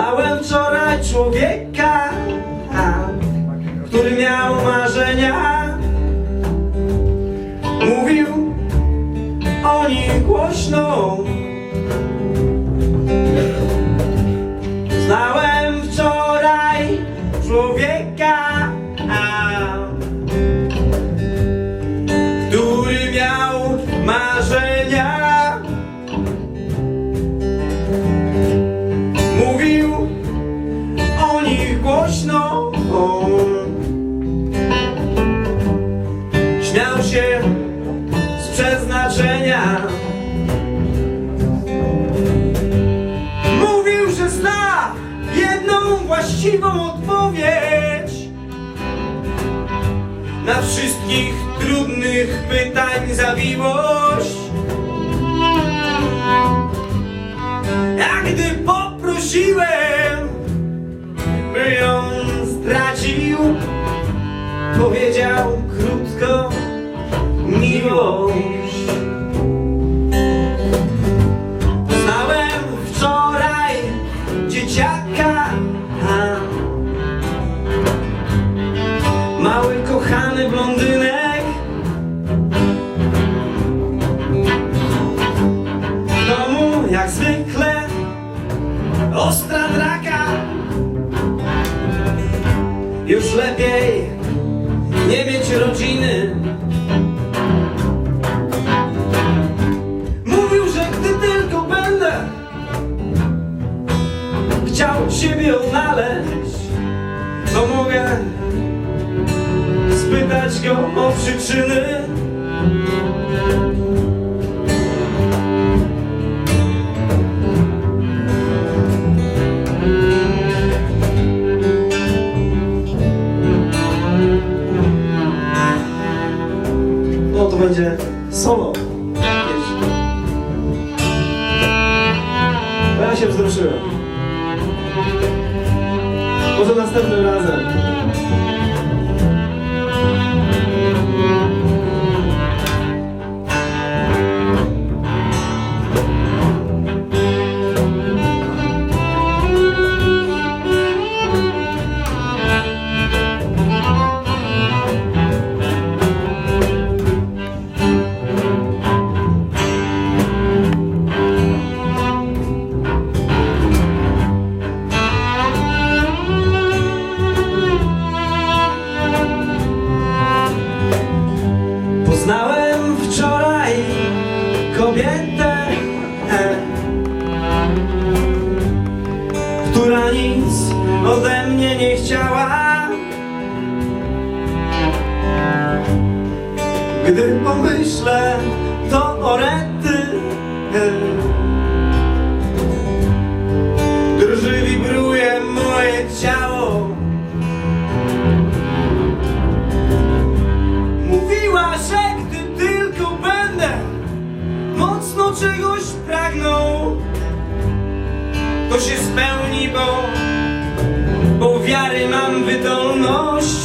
Znałem wczoraj człowieka, który miał marzenia. Mówił o nich głośno. Znałem wczoraj człowieka. Właściwą odpowiedź Na wszystkich trudnych pytań zawiłość A gdy poprosiłem, by ją stracił Powiedział jak zwykle Ostra draka. Już lepiej nie mieć rodziny. Mówił, że gdy tylko będę Chciał siebie odnaleźć To mogę spytać go o przyczyny solo. Bo ja się wzruszyłem. Może następnym razem. Kobietę, e, która nic ode mnie nie chciała. Gdy pomyślę, to o to się spełni, bo, bo wiary mam wydolność.